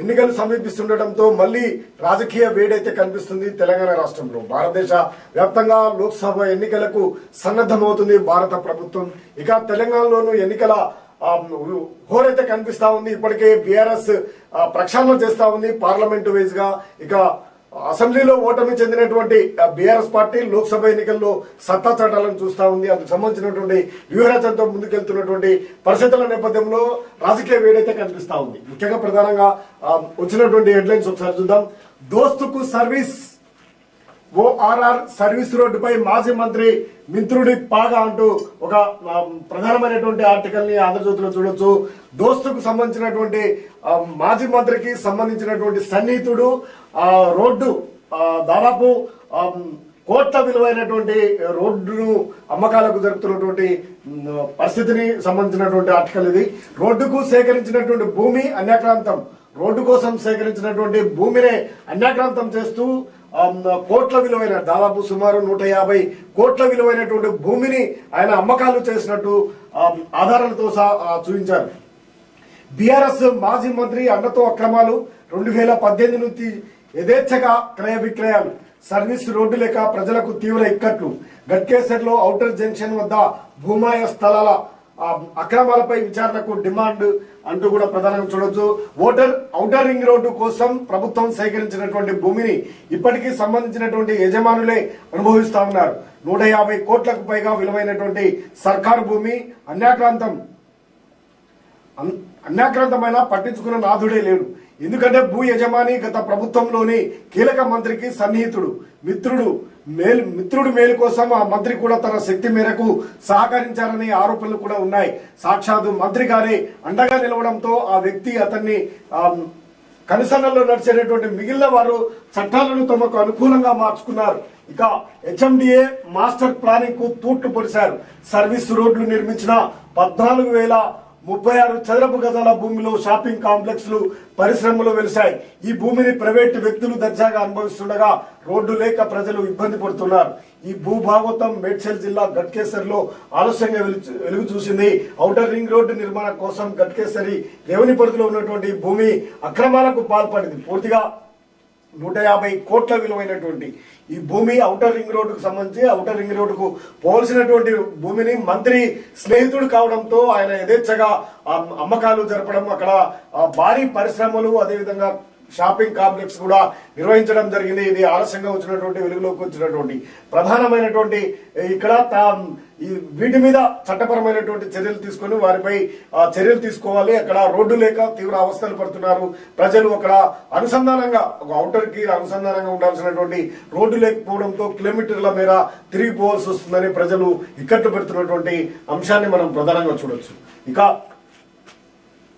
ఎన్నికలు సమీపిస్తుండటంతో మళ్ళీ రాజకీయ వేడైతే కనిపిస్తుంది తెలంగాణ రాష్ట్రంలో. భారతదేశ వ్యాప్తంగా లోక్సభ ఎన్నికలకు సన్నద్ధమవుతుంది భారత ప్రభుత్వం. ఇక తెలంగాణలోనూ ఎన్నికల హోరైతే కనిపిస్తా ఉంది. ఇప్పటికే బీఆర్ఎస్ ప్రక్షాళన చేస్తా ఉంది పార్లమెంటు వైజ్గా ఇక అసెంబ్లీలో ఓటమి చెందినటువంటి బీఆర్ఎస్ పార్టీ లోక్సభ ఎన్నికల్లో సత్తా చాటాలను చూస్తా ఉంది. అందుకు సంబంధించినటువంటి వ్యూహరచనతో ముందుకెళ్తున్నటువంటి పరిస్థితుల నేపథ్యంలో రాజకీయ వేడైతే కనిపిస్తా ఉంది. ముఖ్యంగా ప్రధానంగా వచ్చినటువంటి హెడ్లైన్స్ ఒకసారి చూద్దాం. దోస్తుకు సర్వీస్ ఓఆర్ఆర్ సర్వీస్ రోడ్డుపై మాజీ మంత్రి మిత్రుడి పాగా అంటూ ఒక ప్రధానమైనటువంటి ఆర్టికల్ని ఆంధ్రజ్యోతిలో చూడొచ్చు. దోస్తుకు సంబంధించినటువంటి మాజీ మంత్రికి సంబంధించినటువంటి సన్నిహితుడు ఆ రోడ్డు దాదాపు కోట్ల విలువైనటువంటి రోడ్డును అమ్మకాలకు జరుపుతున్నటువంటి పరిస్థితిని సంబంధించినటువంటి ఆర్టికల్ ఇది. రోడ్డుకు సేకరించినటువంటి భూమి అన్యాక్రాంతం. రోడ్డు కోసం సేకరించినటువంటి భూమినే అన్యాక్రాంతం చేస్తూ కోట్ల విలువైన దాదాపు సుమారు నూట యాభై కోట్ల విలువైనటువంటి భూమిని ఆయన అమ్మకాలు చేసినట్టు ఆధారాలతో సహా చూపించారు. బీఆర్ఎస్ మాజీ మంత్రి అన్నతో అక్రమాలు రెండు వేల పద్దెనిమిది నుంచి యథేచ్ఛగా క్రయ విక్రయాలు. సర్వీస్ రోడ్డు లేక ప్రజలకు తీవ్ర ఇక్కట్లు. గట్కేసర్లో ఔటర్ జంక్షన్ వద్ద భూమాయ స్థలాల అక్రమాలపై విచారణకు డిమాండ్ అంటూ కూడా ప్రధానంగా చూడొచ్చు. ఓటర్ ఔటర్ రింగ్ రోడ్డు కోసం ప్రభుత్వం సేకరించినటువంటి భూమిని ఇప్పటికీ సంబంధించినటువంటి యజమానులే అనుభవిస్తా ఉన్నారు. నూట యాభై కోట్లకు పైగా విలువైనటువంటి సర్కారు భూమి అన్యాక్రాంతం అన్యాక్రాంతమైన పట్టించుకున్న నాథుడే లేడు. ఎందుకంటే భూ యజమాని గత ప్రభుత్వంలోని కీలక మంత్రికి సన్నిహితుడు మిత్రుడు మేలు మిత్రుడు మేలు కోసం ఆ మంత్రి కూడా తన శక్తి మేరకు సహకరించారనే ఆరోపణలు కూడా ఉన్నాయి. సాక్షాత్తు మంత్రి గారే అండగా నిలవడంతో ఆ వ్యక్తి అతన్ని ఆ, కనుసన్నల్లో నడిచేటటువంటి మిగిలిన వారు చట్టాలను తమకు అనుకూలంగా మార్చుకున్నారు. ఇక హెచ్ఎండిఏ మాస్టర్ ప్లానింగ్కు తూట్లు పొడిశారు సర్వీస్ రోడ్లు నిర్మించిన పద్నాలుగు వేల ముప్పై ఆరు చదరపు గజాల భూమిలో షాపింగ్ కాంప్లెక్స్లు పరిశ్రమలు వెలిశాయి. ఈ భూమిని ప్రైవేటు వ్యక్తులు దర్జాగా అనుభవిస్తుండగా రోడ్డు లేక ప్రజలు ఇబ్బంది పడుతున్నారు. ఈ భూభాగవతం మేడ్చల్ జిల్లా గట్కేసరిలో ఆలస్యంగా వెలుగు చూసింది. ఔటర్ రింగ్ రోడ్డు నిర్మాణం కోసం గట్కేసరి రేవని పరిధిలో ఉన్నటువంటి భూమి అక్రమాలకు పాల్పడింది. పూర్తిగా నూట యాభై కోట్ల విలువైనటువంటి ఈ భూమి ఔటర్ రింగ్ రోడ్డుకు సంబంధించి అవుటర్ రింగ్ రోడ్డుకు పోల్సినటువంటి భూమిని మంత్రి స్నేహితుడు కావడంతో ఆయన యథేచ్ఛగా అమ్మకాలు జరపడం అక్కడ భారీ పరిశ్రమలు అదేవిధంగా షాపింగ్ కాంప్లెక్స్ కూడా నిర్వహించడం జరిగింది. ఇది ఆలస్యంగా వచ్చినటువంటి వెలుగులోకి వచ్చినటువంటి ప్రధానమైనటువంటి ఇక్కడ తా- వీటి మీద చట్టపరమైనటువంటి చర్యలు తీసుకొని వారిపై ఆ, చర్యలు తీసుకోవాలి. అక్కడ రోడ్డు లేక తీవ్ర అవస్థలు పడుతున్నారు. ప్రజలు అక్కడ అనుసంధానంగా ఒక అవుటర్కి అనుసంధానంగా ఉండాల్సినటువంటి రోడ్డు లేకపోవడంతో కిలోమీటర్ల మేర తిరిగిపోవాల్సి వస్తుందని ప్రజలు ఇక్కట్లు పెడుతున్నటువంటి అంశాన్ని మనం ప్రధానంగా చూడొచ్చు. ఇక